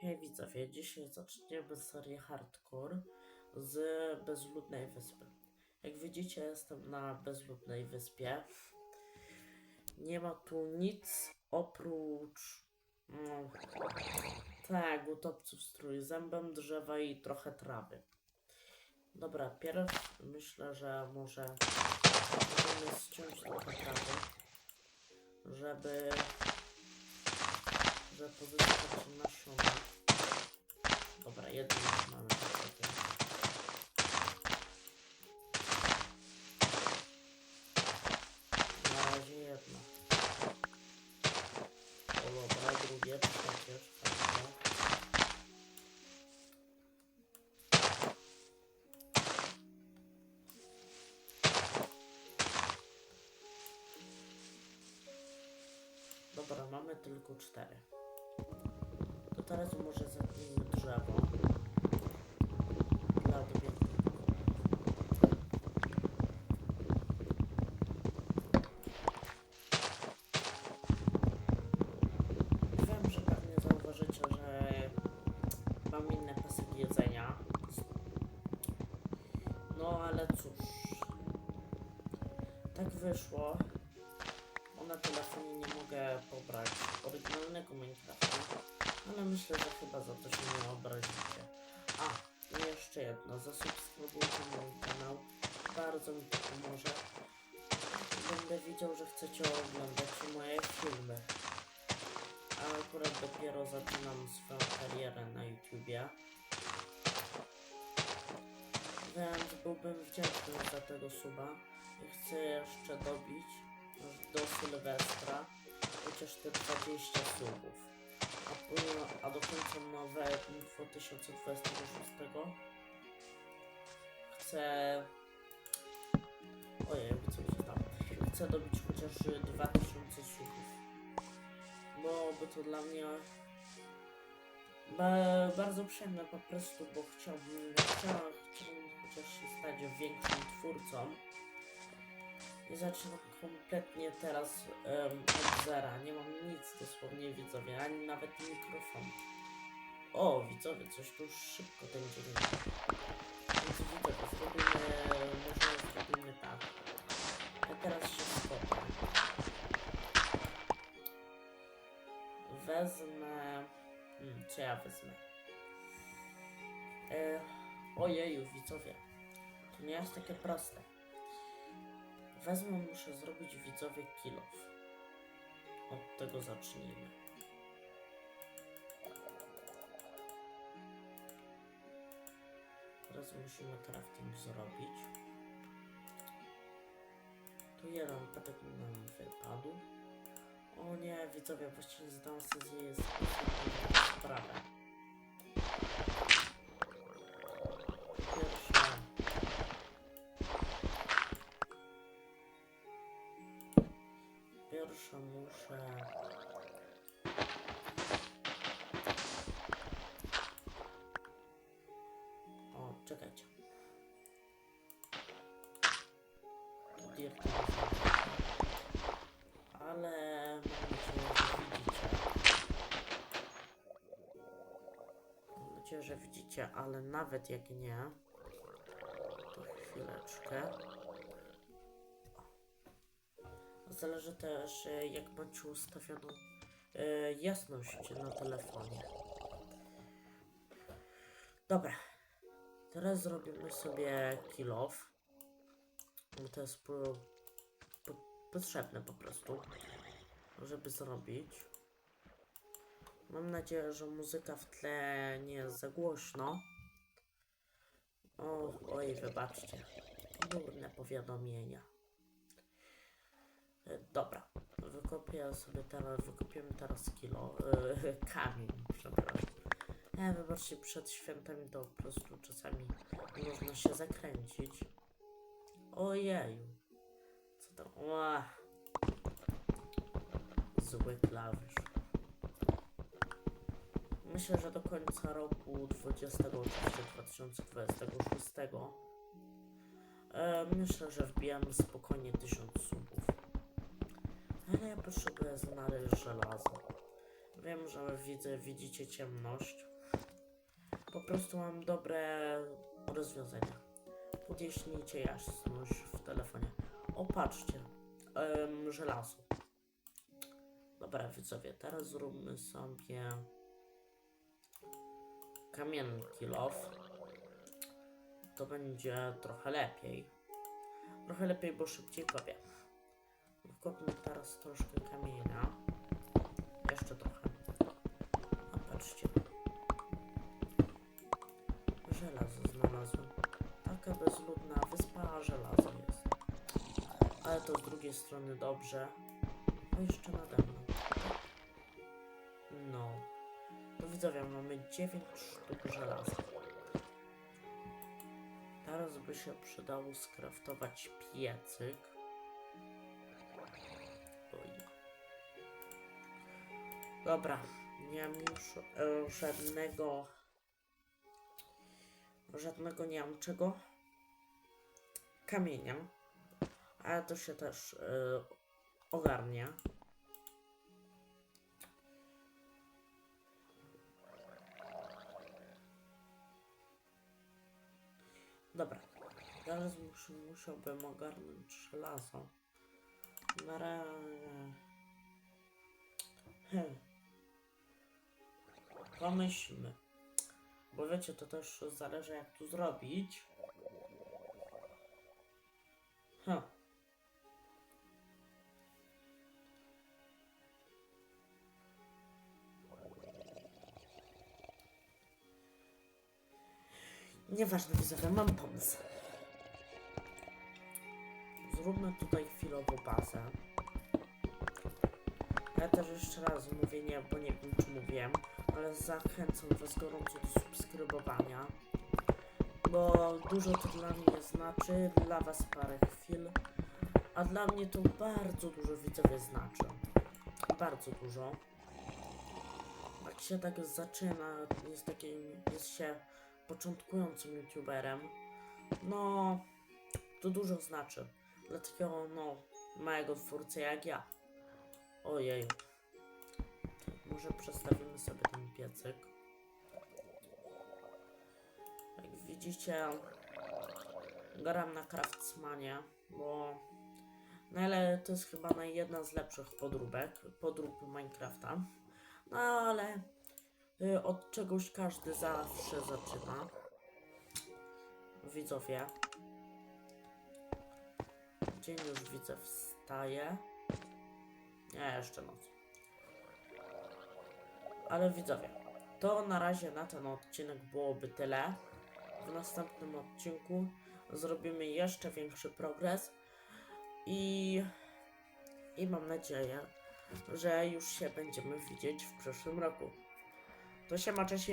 Hej widzowie, dzisiaj zaczniemy serię Hardcore z Bezludnej Wyspy. Jak widzicie, jestem na Bezludnej Wyspie. Nie ma tu nic oprócz... No, tak, utopców strój zębem drzewa i trochę trawy. Dobra, pierw myślę, że może możemy ściąć trochę trawy, żeby żeby pozyskać nasiona. Dobra, jedno już mamy takie. Na razie jedno. O dobra, drugie, czwarte. Dobra, mamy tylko cztery. Teraz może drzewo. Dla. Wiem, że pewnie zauważycie, że mam inne pasyki jedzenia. No ale cóż. Tak wyszło. Na telefonie nie mogę pobrać oryginalnego Minecrafta. Ale myślę, że chyba za to się nie obrazicie. A, i jeszcze jedno. Zasubskrybujcie mój kanał. Bardzo mi to pomoże. Będę widział, że chcecie oglądać moje filmy. A akurat dopiero zaczynam swoją karierę na YouTubie. Więc byłbym wdzięczny za tego suba. I chcę jeszcze dobić do Sylwestra chociaż te 20 subów. A, a do końca nowego 2026 chcę... Ojej, co się stało? Chcę dobić chociaż 2000 subów. Bo by to dla mnie ba- bardzo przyjemne po prostu, bo chciałbym, chciałbym, chciałbym chociaż się stać większym twórcą. I zaczynam kompletnie teraz em, od zera. Nie mam nic dosłownie widzowie, ani nawet mikrofon. O, widzowie, coś tu szybko ten dzień. Więc widzowie, zrobimy, może zrobimy tak. Ja teraz się skopię. Wezmę... Hmm, co ja wezmę? E, ojeju, widzowie. To nie jest takie proste. Wezmę, muszę zrobić widzowie kilof. Od tego zacznijmy. Teraz musimy crafting zrobić. Tu jeden patek nam wypadł. O nie, widzowie, właściwie zdałam sobie sprawę. Pierwsze muszę. O, czekajcie. Ale. Mam nadzieję, że widzicie, ale nawet jak nie, to chwileczkę. Zależy też, e, jak macie ustawioną e, jasność na telefonie. Dobra. Teraz zrobimy sobie kill off. To jest po, po, potrzebne po prostu, żeby zrobić. Mam nadzieję, że muzyka w tle nie jest za głośno. O, oj, wybaczcie. Durne powiadomienia. E, Dobra, wykopię sobie teraz, wykopiemy teraz kilo, e, kamień, przepraszam. Nie, wybaczcie, przed świętami to po prostu czasami można się zakręcić. Ojeju, co to, Ła. Zły klawisz. Myślę, że do końca roku 20, oczywiście 2026 e, myślę, że wbijamy spokojnie 1000 subów. Potrzebuję znaleźć żelazo. Wiem, że widzę, widzicie ciemność. Po prostu mam dobre rozwiązania. Podjaśnijcie jasność w telefonie. O, patrzcie. Em, żelazo. Dobra, widzowie, teraz zróbmy sobie kamienny kilof. To będzie trochę lepiej. Trochę lepiej, bo szybciej kopię. Wkopmy teraz troszkę kamienia. Jeszcze trochę. A patrzcie. Żelazo znalazłem. Taka bezludna wyspa, a żelazo jest. Ale to z drugiej strony dobrze. O, jeszcze nade mną. No. To widzowie, mamy 9 sztuk żelaza. Teraz by się przydało skraftować piecyk. Dobra, nie mam już e, żadnego. Żadnego nie mam czego. Kamienia. Ale to się też e, ogarnia. Dobra. Teraz muszę, musiałbym ogarnąć żelazo. Na razie. Hmm. Pomyślmy. Bo wiecie, to też zależy jak tu zrobić. Hm. Nieważne, widzowie, mam pomysł. Zróbmy tutaj chwilowo bazę. Ja też jeszcze raz mówię nie, bo nie wiem czy mówiłem, ale zachęcam Was gorąco do subskrybowania, bo dużo to dla mnie znaczy, dla Was parę chwil, a dla mnie to bardzo dużo widzowie znaczy. Bardzo dużo. Jak się tak zaczyna, jest takim, jest się początkującym youtuberem, no to dużo znaczy. Dla takiego no małego twórcy jak ja. Ojej. Może przestawimy sobie ten piecyk. Jak widzicie, gram na Craftsmanie, bo najle to jest chyba jedna z lepszych podróbek, podrób Minecrafta. No ale y, od czegoś każdy zawsze zaczyna. Widzowie. Dzień już widzę wstaje. Nie, jeszcze noc. Ale widzowie, to na razie na ten odcinek byłoby tyle. W następnym odcinku zrobimy jeszcze większy progres i, i mam nadzieję, że już się będziemy widzieć w przyszłym roku. To się ma cześć,